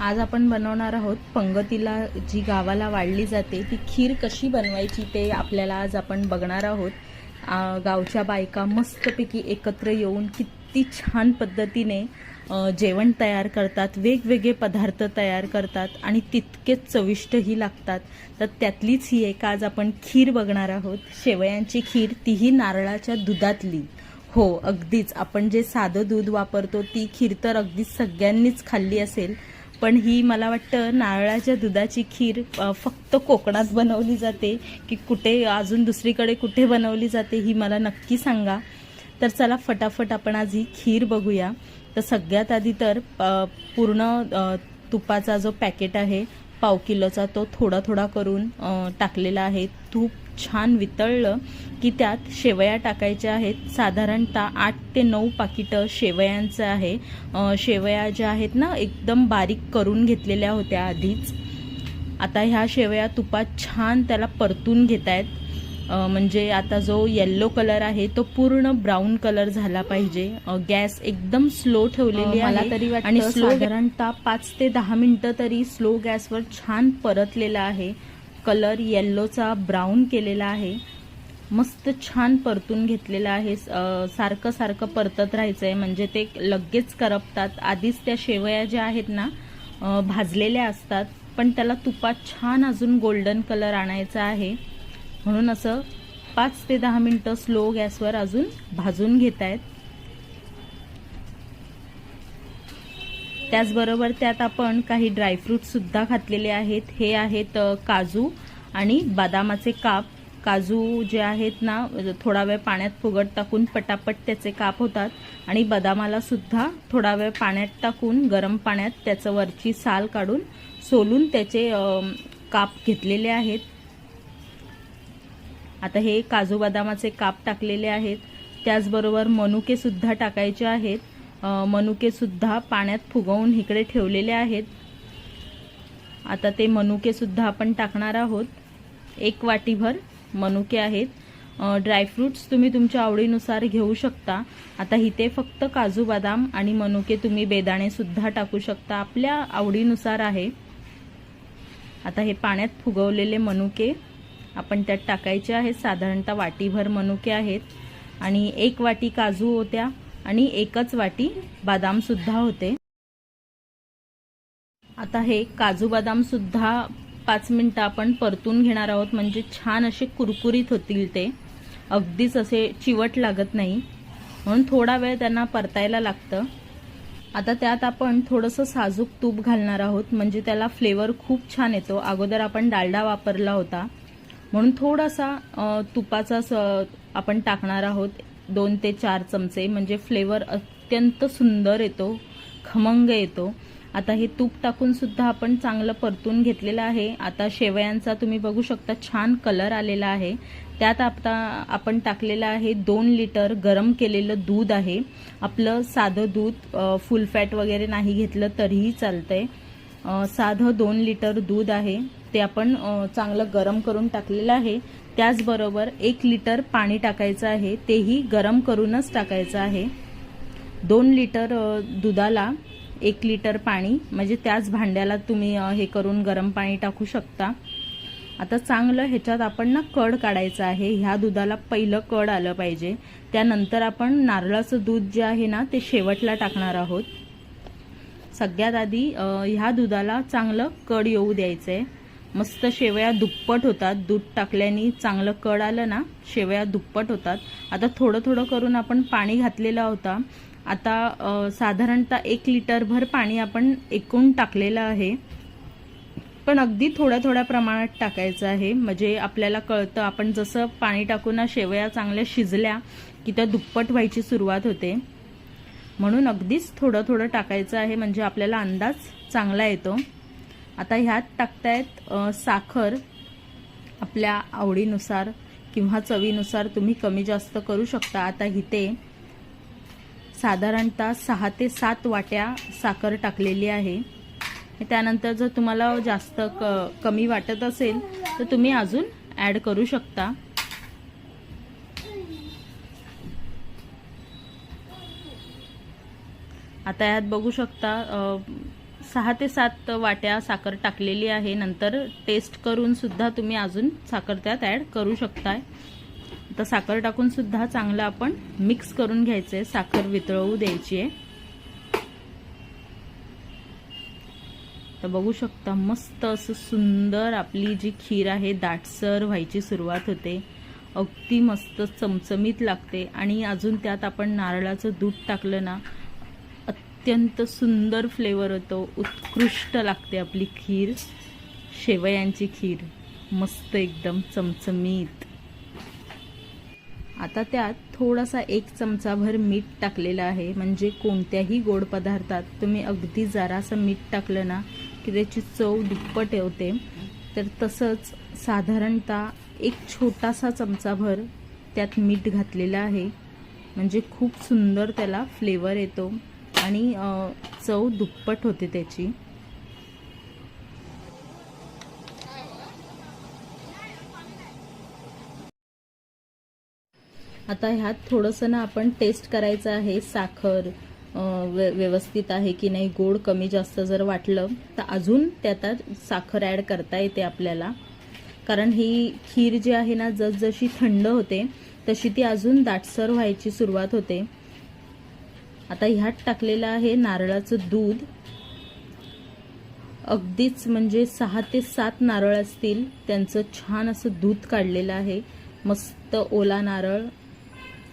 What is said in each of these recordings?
आज आपण बनवणार आहोत पंगतीला जी गावाला वाढली जाते ती खीर कशी बनवायची ते आपल्याला आज आपण बघणार आहोत. गावच्या बायका मस्तपैकी एकत्र येऊन किती छान पद्धतीने जेवण तयार करतात वेगवेगळे पदार्थ तयार करतात आणि तितकेच चविष्टही लागतात. तर त्यातलीच ही एक आज आपण खीर बघणार आहोत. शेवयांची खीर तीही नारळाच्या दुधातली. हो अगदीच. आपण जे साधं दूध वापरतो ती खीर तर अगदीच सगळ्यांनीच खाल्ली असेल. पण ही मला वाटतं नारळाच्या दुधाची खीर फक्त कोकणात बनवली जाते की कुठे अजून दुसरीकडे कुठे बनवली जाते ही मला नक्की सांगा. तर चला फटाफट आपण आज ही खीर बघूया. तर सगळ्यात आधी तर पूर्ण तुपाचा जो पॅकेट आहे पाव किलोचा तो थोडा थोडा करून टाकलेला आहे. तूप छान वितळलं की त्यात शेवया टाकायच्या आहेत. साधारणतः आठ ते नऊ पाकिटं शेवयांचं आहे. शेवया ज्या आहेत ना एकदम बारीक करून घेतलेल्या होत्या आधीच. आता ह्या शेवया तुपात छान त्याला परतून घेत आहेत म्हणजे आता जो येल्लो कलर आहे तो पूर्ण ब्राऊन कलर झाला पाहिजे. गॅस एकदम स्लो ठेवलेली आहे तरी आणि स्लो साधारण- साधारणतः पाच ते दहा मिनिटं तरी स्लो गॅसवर छान परतलेला आहे. कलर येल्लोचा ब्राऊन केलेला आहे. मस्त छान परतून घेतलेला आहे. सारखं सारखं परतत राहायचं आहे म्हणजे ते लगेच करपतात. आधीच त्या शेवया ज्या आहेत ना भाजलेल्या असतात. पण त्याला तुपात छान अजून गोल्डन कलर आणायचा आहे. म्हणून असं पाच ते दहा मिनटं स्लो गॅसवर अजून भाजून घेत आहेत त्याचबरोबर त्यात आपण काही ड्रायफ्रूटसुद्धा घातलेले आहेत. हे आहेत काजू आणि बदामाचे काप. काजू जे आहेत ना थोडा वेळ पाण्यात फुगट टाकून पटापट त्याचे काप होतात आणि बदामाला सुद्धा थोडा वेळ पाण्यात टाकून गरम पाण्यात त्याचं वरची साल काढून सोलून त्याचे काप घेतलेले आहेत. आता हे काजू बदामाचे काप टाकलेले आहेत. त्याचबरोबर मनुकेसुद्धा टाकायचे आहेत. मनुकेसुद्धा पाण्यात फुगवून इकडे ठेवलेले आहेत. आता ते मनुकेसुद्धा आपण टाकणार आहोत. एक वाटीभर मनुके आहेत. ड्रायफ्रूट्स तुम्ही तुमच्या आवडीनुसार घेऊ शकता. आता इथे फक्त काजू बदाम आणि मनुके तुम्ही बेदाणेसुद्धा टाकू शकता. आपल्या आवडीनुसार आहे. आता हे पाण्यात फुगवलेले मनुके आपण त्यात टाकायचे आहेत साधारणतः वाटीभर मनुके आहेत. आणि एक वाटी काजू होत्या. आणि एकच वाटी बदाम सुद्धा होते. आता हे काजू बदाम सुद्धा पाच मिनटं आपण परतून घेणार आहोत. म्हणजे छान असे कुरकुरीत होतील ते. अगदीच असे चिवट लागत नाही. म्हणून थोडा वेळ त्यांना परतायला लागतं. आता त्यात आपण थोडंसं साजूक तूप घालणार आहोत. म्हणजे त्याला फ्लेवर खूप छान येतो. अगोदर आपण डालडा वापरला होता. म्हणून थोडासा तुपाचा स आपण टाकणार आहोत. दोन ते चार चमचे म्हणजे फ्लेवर अत्यंत सुंदर येतो खमंग येतो. आता हे तूप टाकून सुद्धा आपण चांगलं परतून घेतलेलं आहे. आता शेवयांचा तुम्ही बघू शकता छान कलर आलेला आहे. त्यात आता आपण टाकलेलं आहे दोन लिटर गरम केलेलं दूध आहे. आपलं साधं दूध फुल फॅट वगैरे नाही घेतलं तरीही चालतंय. साधं दोन लिटर दूध आहे. ते आपण चांगलं गरम करून टाकलेलं आहे. त्याचबरोबर एक लिटर पाणी टाकायचं आहे. तेही गरम करूनच टाकायचं आहे. दोन लिटर दुधाला एक लिटर पाणी म्हणजे त्याच भांड्याला तुम्ही हे करून गरम पाणी टाकू शकता. आता चांगलं ह्याच्यात आपण ना कड काढायचं आहे. ह्या दुधाला पहिलं कड आलं पाहिजे. त्यानंतर आपण नारळाचं दूध जे आहे ना ते शेवटला टाकणार आहोत. सगळ्यात आधी ह्या दुधाला चांगलं कड येऊ द्यायचं आहे मस्त शेवया दुप्पट होतात. दूध टाकल्याने चांगलं कड आलं ना शेवया दुप्पट होतात. आता थोडं थोडं करून आपण पाणी घातलेला होता. आता साधारणतः एक लिटरभर पाणी आपण एकूण टाकलेलं आहे. पण अगदी थोड्या थोड्या प्रमाणात टाकायचं आहे. म्हणजे आपल्याला कळतं आपण जसं पाणी टाकून ना शेवया चांगल्या शिजल्या की त्या दुप्पट व्हायची सुरुवात होते. म्हणून अगदीच थोडं थोडं टाकायचं आहे. म्हणजे आपल्याला अंदाज चांगला येतो. आता ह्यात टाकतायत आहेत साखर. आपल्या आवडीनुसार किंवा चवीनुसार तुम्ही कमी जास्त करू शकता. आता इथे साधारणतः सहा ते सात वाट्या साखर टाकलेली आहे. त्यानंतर जर तुम्हाला जास्त क कमी वाटत असेल तर तुम्ही अजून ॲड करू शकता. आता यात बघू शकता सहा ते सात वाट्या साखर टाकलेली आहे. नंतर टेस्ट करून सुद्धा तुम्ही अजून साखर त्यात ॲड करू शकताय. आता साखर टाकून सुद्धा चांगलं आपण मिक्स करून घ्यायचं आहे साखर वितळवू द्यायची आहे तर बघू शकता मस्त असं सुंदर आपली जी खीर आहे दाटसर व्हायची सुरुवात होते. अगदी मस्त चमचमीत लागते. आणि अजून त्यात आपण नारळाचं दूध टाकलं ना अत्यंत सुंदर फ्लेवर होतो. उत्कृष्ट लागते आपली खीर. शेवयांची खीर. मस्त एकदम चमचमीत. आता त्यात थोडासा एक चमचाभर मीठ टाकलेलं आहे. म्हणजे कोणत्याही गोड पदार्थात तुम्ही अगदी जरासं मीठ टाकलं ना की त्याची चव दुप्पट होते. तर तसंच साधारणतः एक छोटासा चमचाभर त्यात मीठ घातलेलं आहे. म्हणजे खूप सुंदर त्याला फ्लेवर येतो. आणि चव दुप्पट होते त्याची. आता ह्यात थोडंसं ना आपण टेस्ट करायचं आहे. साखर व्य- व्यवस्थित आहे की नाही गोड कमी जास्त जर वाटलं तर अजून त्यात साखर ॲड करता येते आपल्याला. कारण ही खीर जी आहे ना जसजशी थंड होते तशी ती अजून दाटसर व्हायची सुरुवात होते. आता ह्यात टाकलेलं आहे नारळाचं दूध. अगदीच म्हणजे सहा ते सात नारळ असतील त्यांचं छान असं दूध काढलेलं आहे. मस्त ओला नारळ.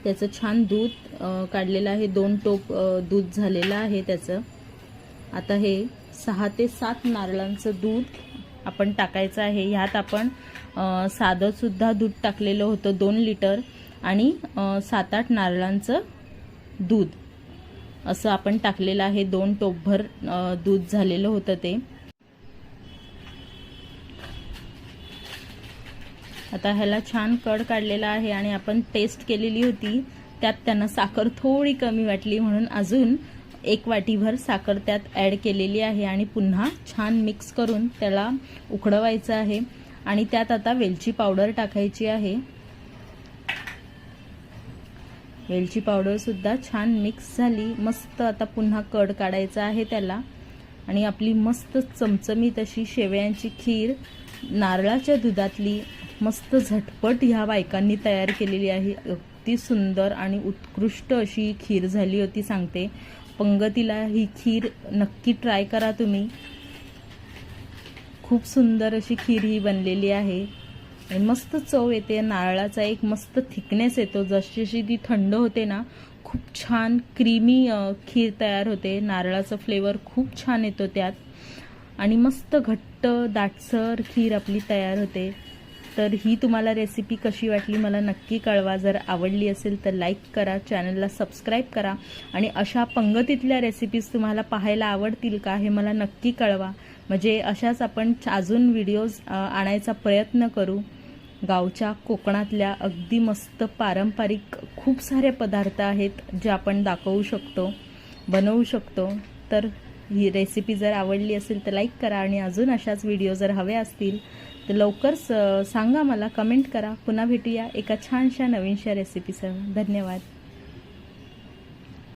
त्याचं छान दूध काढलेलं आहे. दोन टोप दूध झालेलं आहे त्याचं. आता हे सहा ते सात नारळांचं दूध आपण टाकायचं आहे. ह्यात आपण साधंसुद्धा दूध टाकलेलं होतं दोन लिटर. आणि सात आठ नारळांचं दूध. असं आपण टाकलेलं आहे. दोन टोपभर दूध झालेलं होतं ते. आता ह्याला छान कड काढलेला आहे आणि आपण टेस्ट केलेली होती. त्यात त्यांना साखर थोडी कमी वाटली म्हणून अजून एक वाटीभर साखर त्यात ॲड केलेली आहे आणि पुन्हा छान मिक्स करून त्याला उकडवायचं आहे. आणि त्यात आता वेलची पावडर टाकायची आहे. वेलची पावडरसुद्धा छान मिक्स झाली. मस्त आता पुन्हा कड काढायचा आहे त्याला. आणि आपली मस्त चमचमीत अशी शेवयांची खीर नारळाच्या दुधातली मस्त झटपट ह्या बायकांनी तयार केलेली आहे. अगदी सुंदर आणि उत्कृष्ट अशी खीर झाली होती सांगते. पंगतीला ही खीर नक्की ट्राय करा तुम्ही. खूप सुंदर अशी खीर ही बनलेली आहे. आणि मस्त चव येते. नारळाचा एक मस्त थिकनेस येतो. जशी जशी ती थंड होते ना खूप छान क्रीमी खीर तयार होते. नारळाचा फ्लेवर खूप छान येतो त्यात. आणि मस्त घट्ट दाटसर खीर आपली तयार होते. तर ही तुम्हाला रेसिपी कशी वाटली मला नक्की कळवा. जर आवडली असेल तर लाईक करा चॅनलला सबस्क्राईब करा. आणि अशा पंगतीतल्या रेसिपीज तुम्हाला पाहायला आवडतील का हे मला नक्की कळवा. म्हणजे अशाच आपण अजून व्हिडिओज आणायचा प्रयत्न करू. गावच्या कोकणातल्या अगदी मस्त पारंपरिक खूप सारे पदार्थ आहेत जे आपण दाखवू शकतो बनवू शकतो. तर ही रेसिपी जर आवडली असेल तर लाईक करा आणि अजून अशाच व्हिडिओ जर हवे असतील तर लवकर स- सांगा मला कमेंट करा. पुन्हा भेटूया एका छानशा नवीनशा रेसिपीसह धन्यवाद.